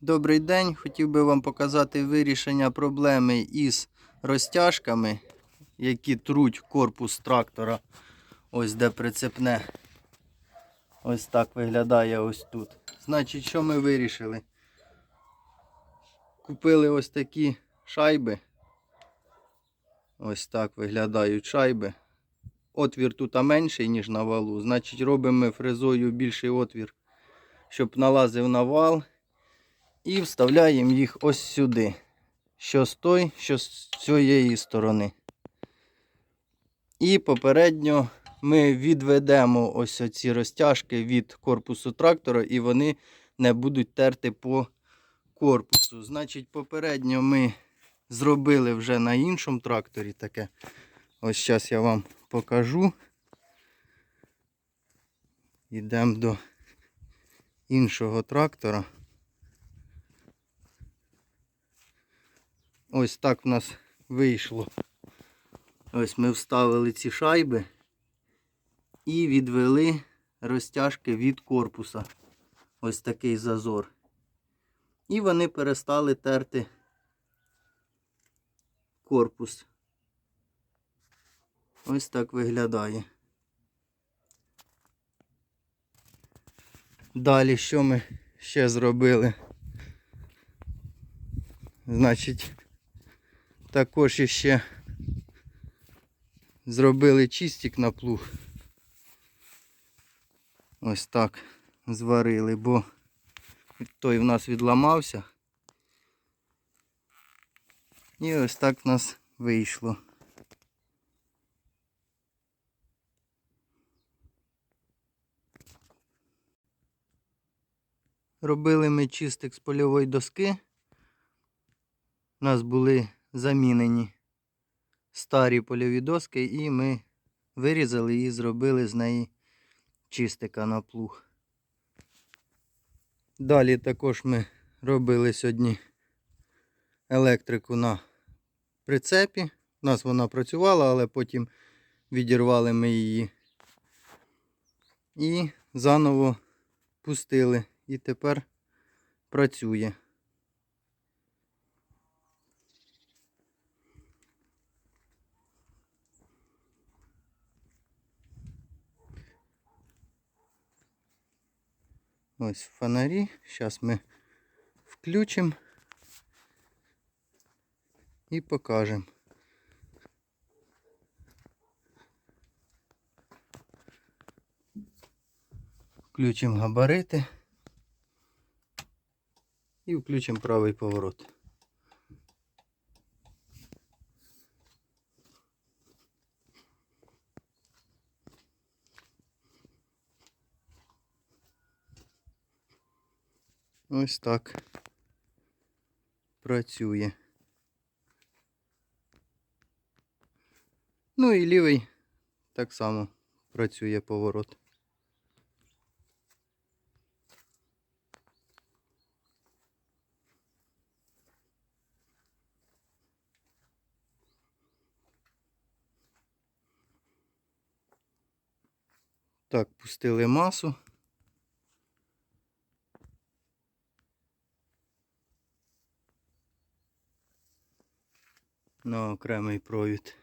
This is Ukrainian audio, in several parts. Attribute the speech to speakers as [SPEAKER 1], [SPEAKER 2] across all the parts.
[SPEAKER 1] Добрий день. Хотів би вам показати вирішення проблеми із розтяжками, які труть корпус трактора. Ось де прицепне. Ось так виглядає ось тут. Значить, що ми вирішили? Купили ось такі шайби. Ось так виглядають шайби. Отвір тут менший, ніж на валу. Значить, робимо ми фрезою більший отвір, щоб налазив на вал. І вставляємо їх ось сюди. Що з той, що з цієї сторони. І попередньо ми відведемо ось ці розтяжки від корпусу трактора, і вони не будуть терти по корпусу. Значить, попередньо ми зробили вже на іншому тракторі таке. Ось зараз я вам покажу. Йдемо до іншого трактора. Ось так в нас вийшло. Ось ми вставили ці шайби і відвели розтяжки від корпуса. Ось такий зазор. І вони перестали терти корпус. Ось так виглядає. Далі що ми ще зробили? Значить, також іще зробили чистик на плуг. Ось так зварили, бо той в нас відламався. І ось так в нас вийшло. Робили ми чистик з польової доски. У нас були замінені старі польові доски, і ми вирізали і зробили з неї чистика на плуг. Далі також ми робили сьогодні електрику на прицепі. У нас вона працювала, але потім відірвали ми її. І заново пустили. І тепер працює. Ось фонарі. Зараз ми включимо і покажемо. Включимо габарити і включимо правий поворот. Ось так працює. Ну і лівий так само працює поворот. Так, пустили масу. На окремий провід.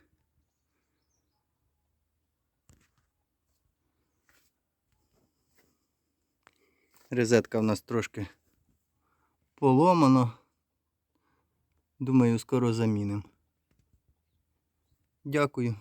[SPEAKER 1] Резетка в нас трошки поломана. Думаю, скоро замінимо. Дякую.